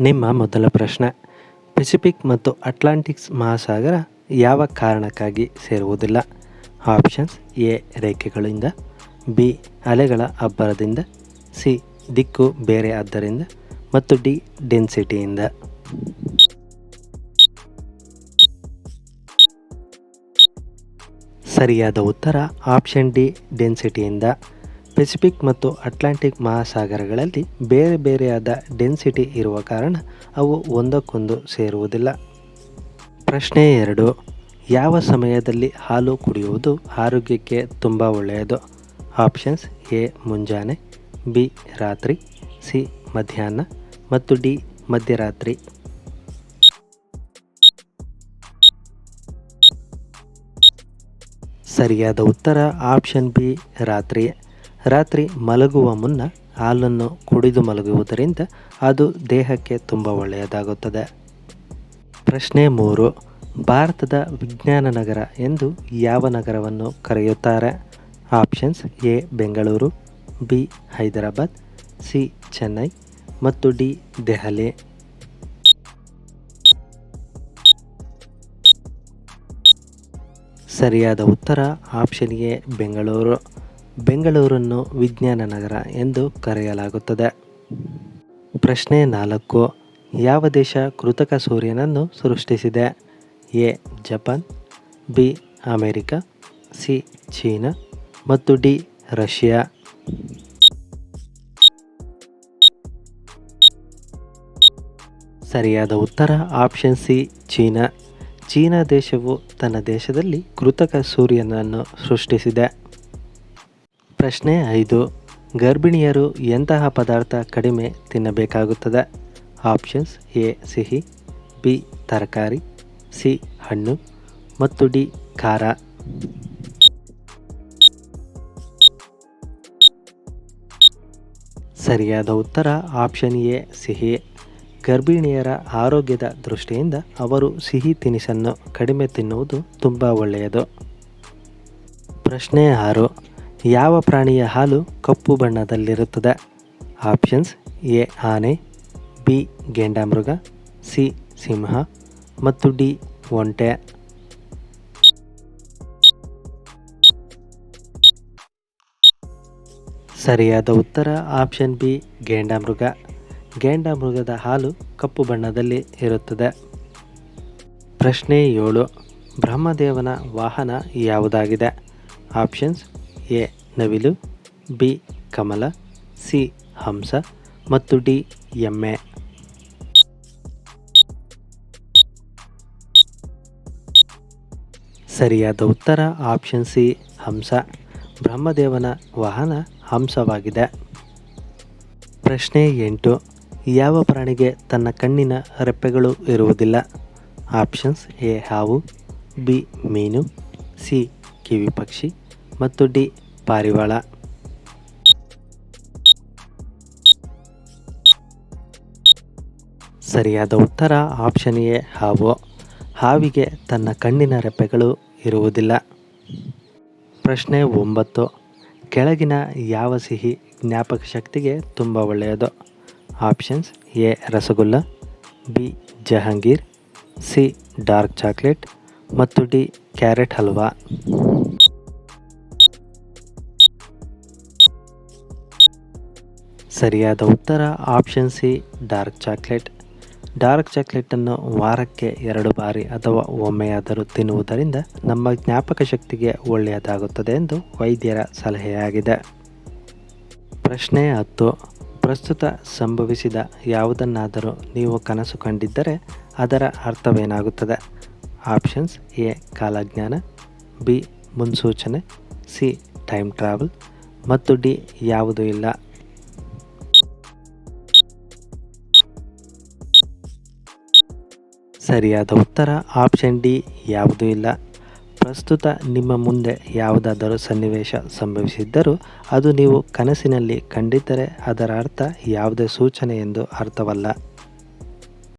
ನಿಮ್ಮ ಮೊದಲ ಪ್ರಶ್ನೆ. ಪೆಸಿಫಿಕ್ ಮತ್ತು ಅಟ್ಲಾಂಟಿಕ್ಸ್ ಮಹಾಸಾಗರ ಯಾವ ಕಾರಣಕ್ಕಾಗಿ ಸೇರುವುದಿಲ್ಲ? ಆಪ್ಷನ್ಸ್ ಎ, ರೇಖೆಗಳಿಂದ, ಬಿ, ಅಲೆಗಳ ಅಬ್ಬರದಿಂದ, ಸಿ, ದಿಕ್ಕು ಬೇರೆ ಆದ್ದರಿಂದ, ಮತ್ತು ಡಿ ಡೆನ್ಸಿಟಿಯಿಂದ ಸರಿಯಾದ ಉತ್ತರ ಆಪ್ಷನ್ ಡಿ ಡೆನ್ಸಿಟಿಯಿಂದ ಪೆಸಿಫಿಕ್ ಮತ್ತು ಅಟ್ಲಾಂಟಿಕ್ ಮಹಾಸಾಗರಗಳಲ್ಲಿ ಬೇರೆ ಬೇರೆಯಾದ ಡೆನ್ಸಿಟಿ ಇರುವ ಕಾರಣ ಅವು ಒಂದಕ್ಕೊಂದು ಸೇರುವುದಿಲ್ಲ. ಪ್ರಶ್ನೆ ಎರಡು, ಯಾವ ಸಮಯದಲ್ಲಿ ಹಾಲು ಕುಡಿಯುವುದು ಆರೋಗ್ಯಕ್ಕೆ ತುಂಬ ಒಳ್ಳೆಯದು? ಆಪ್ಷನ್ಸ್ ಎ, ಮುಂಜಾನೆ, ಬಿ, ರಾತ್ರಿ, ಸಿ, ಮಧ್ಯಾಹ್ನ ಮತ್ತು ಡಿ, ಮಧ್ಯರಾತ್ರಿ. ಸರಿಯಾದ ಉತ್ತರ ಆಪ್ಷನ್ ಬಿ, ರಾತ್ರಿ. ರಾತ್ರಿ ಮಲಗುವ ಮುನ್ನ ಹಾಲನ್ನು ಕುಡಿದು ಮಲಗುವುದರಿಂದ ಅದು ದೇಹಕ್ಕೆ ತುಂಬ ಒಳ್ಳೆಯದಾಗುತ್ತದೆ. ಪ್ರಶ್ನೆ ಮೂರು, ಭಾರತದ ವಿಜ್ಞಾನ ನಗರ ಎಂದು ಯಾವ ನಗರವನ್ನು ಕರೆಯುತ್ತಾರೆ? Options A, Bengaluru, B, Hyderabad, C, Chennai ಮತ್ತು ಡಿ, ದೆಹಲಿ. ಸರಿಯಾದ ಉತ್ತರ ಆಪ್ಷನ್ ಎ, ಬೆಂಗಳೂರು. ಬೆಂಗಳೂರನ್ನು ವಿಜ್ಞಾನ ನಗರ ಎಂದು ಕರೆಯಲಾಗುತ್ತದೆ. ಪ್ರಶ್ನೆ ನಾಲ್ಕು, ಯಾವ ದೇಶ ಕೃತಕ ಸೂರ್ಯನನ್ನು ಸೃಷ್ಟಿಸಿದೆ? A, Japan, B, America, C, China ಮತ್ತು ಡಿ, ರಷ್ಯಾ. ಸರಿಯಾದ ಉತ್ತರ, ಆಪ್ಷನ್ ಸಿ, ಚೀನಾ. ಚೀನಾ ದೇಶವು ತನ್ನ ದೇಶದಲ್ಲಿ ಕೃತಕ ಸೂರ್ಯನನ್ನು ಸೃಷ್ಟಿಸಿದೆ. ಪ್ರಶ್ನೆ ಐದು. ಗರ್ಭಿಣಿಯರು ಎಂತಹ ಪದಾರ್ಥ ಕಡಿಮೆ ತಿನ್ನಬೇಕಾಗುತ್ತದೆ? ಆಪ್ಷನ್ಸ್ ಎ, ಸಿಹಿ, ಬಿ, ತರಕಾರಿ, ಸಿ, ಹಣ್ಣು ಮತ್ತು ಡಿ, ಖಾರ. ಸರಿಯಾದ ಉತ್ತರ ಆಪ್ಷನ್ ಎ, ಸಿಹಿ. ಗರ್ಭಿಣಿಯರ ಆರೋಗ್ಯದ ದೃಷ್ಟಿಯಿಂದ ಅವರು ಸಿಹಿ ತಿನಿಸನ್ನು ಕಡಿಮೆ ತಿನ್ನುವುದು ತುಂಬ ಒಳ್ಳೆಯದು. ಪ್ರಶ್ನೆ ಆರು. ಯಾವ ಪ್ರಾಣಿಯ ಹಾಲು ಕಪ್ಪು ಬಣ್ಣದಲ್ಲಿರುತ್ತದೆ? ಆಪ್ಷನ್ಸ್ ಎ, ಆನೆ, ಬಿ, ಗೆಂಡಾಮೃಗ, ಸಿ, ಸಿಂಹ ಮತ್ತು ಡಿ, ಒಂಟೆ. ಸರಿಯಾದ ಉತ್ತರ ಆಪ್ಷನ್ ಬಿ, ಗೇಂಡಾಮೃಗ. ಗೇಂಡಾಮೃಗದ ಹಾಲು ಕಪ್ಪು ಬಣ್ಣದಲ್ಲಿ ಇರುತ್ತದೆ. ಪ್ರಶ್ನೆ ಏಳು. ಬ್ರಹ್ಮದೇವನ ವಾಹನ ಯಾವುದಾಗಿದೆ? ಆಪ್ಷನ್ಸ್ ಎ ನವಿಲು, ಬಿ ಕಮಲ, ಸಿ ಹಂಸ ಮತ್ತು ಡಿ ಎಮ್ಮೆ. ಸರಿಯಾದ ಉತ್ತರ ಆಪ್ಷನ್ ಸಿ ಹಂಸ. ಬ್ರಹ್ಮದೇವನ ವಾಹನ ಹಂಸವಾಗಿದೆ. ಪ್ರಶ್ನೆ ಎಂಟು, ಯಾವ ಪ್ರಾಣಿಗೆ ತನ್ನ ಕಣ್ಣಿನ ರೆಪ್ಪೆಗಳು ಇರುವುದಿಲ್ಲ? ಆಪ್ಷನ್ಸ್ ಎ ಹಾವು, ಬಿ ಮೀನು, ಸಿ ಕಿವಿ ಪಕ್ಷಿ ಮತ್ತು ಡಿ ಪಾರಿವಾಳ. ಸರಿಯಾದ ಉತ್ತರ ಆಪ್ಷನ್ ಎ ಹಾವು. ಹಾವಿಗೆ ತನ್ನ ಕಣ್ಣಿನ ರೆಪ್ಪೆಗಳು ಇರುವುದಿಲ್ಲ. ಪ್ರಶ್ನೆ ಒಂಬತ್ತು. ಕೆಳಗಿನ ಯಾವ ಸಿಹಿ ಜ್ಞಾಪಕ ಶಕ್ತಿಗೆ ತುಂಬ ಒಳ್ಳೆಯದು? Options A rasgulla, B Jahangir, C dark chocolate ಮತ್ತು ಡಿ ಕ್ಯಾರೆಟ್ ಹಲ್ವಾ. ಸರಿಯಾದ ಉತ್ತರ option C dark chocolate dark ಚಾಕ್ಲೇಟನ್ನು ವಾರಕ್ಕೆ ಎರಡು ಬಾರಿ ಅಥವಾ ಒಮ್ಮೆಯಾದರೂ ತಿನ್ನುವುದರಿಂದ ನಮ್ಮ ಜ್ಞಾಪಕ ಶಕ್ತಿಗೆ ಒಳ್ಳೆಯದಾಗುತ್ತದೆ ಎಂದು ವೈದ್ಯರ ಸಲಹೆಯಾಗಿದೆ. ಪ್ರಶ್ನೆ ಹತ್ತು. ಪ್ರಸ್ತುತ ಸಂಭವಿಸಿದ ಯಾವುದನ್ನಾದರೂ ನೀವು ಕನಸು ಕಂಡಿದ್ದರೆ ಅದರ ಅರ್ಥವೇನಾಗುತ್ತದೆ? ಆಪ್ಷನ್ಸ್ ಎ ಕಾಲಜ್ಞಾನ. ಬಿ ಮುನ್ಸೂಚನೆ. ಸಿ ಟೈಮ್ ಟ್ರಾವೆಲ್ ಮತ್ತು ಡಿ ಯಾವುದೂ ಇಲ್ಲ. ಸರಿಯಾದ ಉತ್ತರ ಆಪ್ಷನ್ ಡಿ ಯಾವುದೂ ಇಲ್ಲ. ಪ್ರಸ್ತುತ ನಿಮ್ಮ ಮುಂದೆ ಯಾವುದಾದರೂ ಸನ್ನಿವೇಶ ಸಂಭವಿಸಿದ್ದರೂ ಅದು ನೀವು ಕನಸಿನಲ್ಲಿ ಕಂಡಿದ್ದರೆ ಅದರ ಅರ್ಥ ಯಾವುದೇ ಸೂಚನೆ ಎಂದು ಅರ್ಥವಲ್ಲ.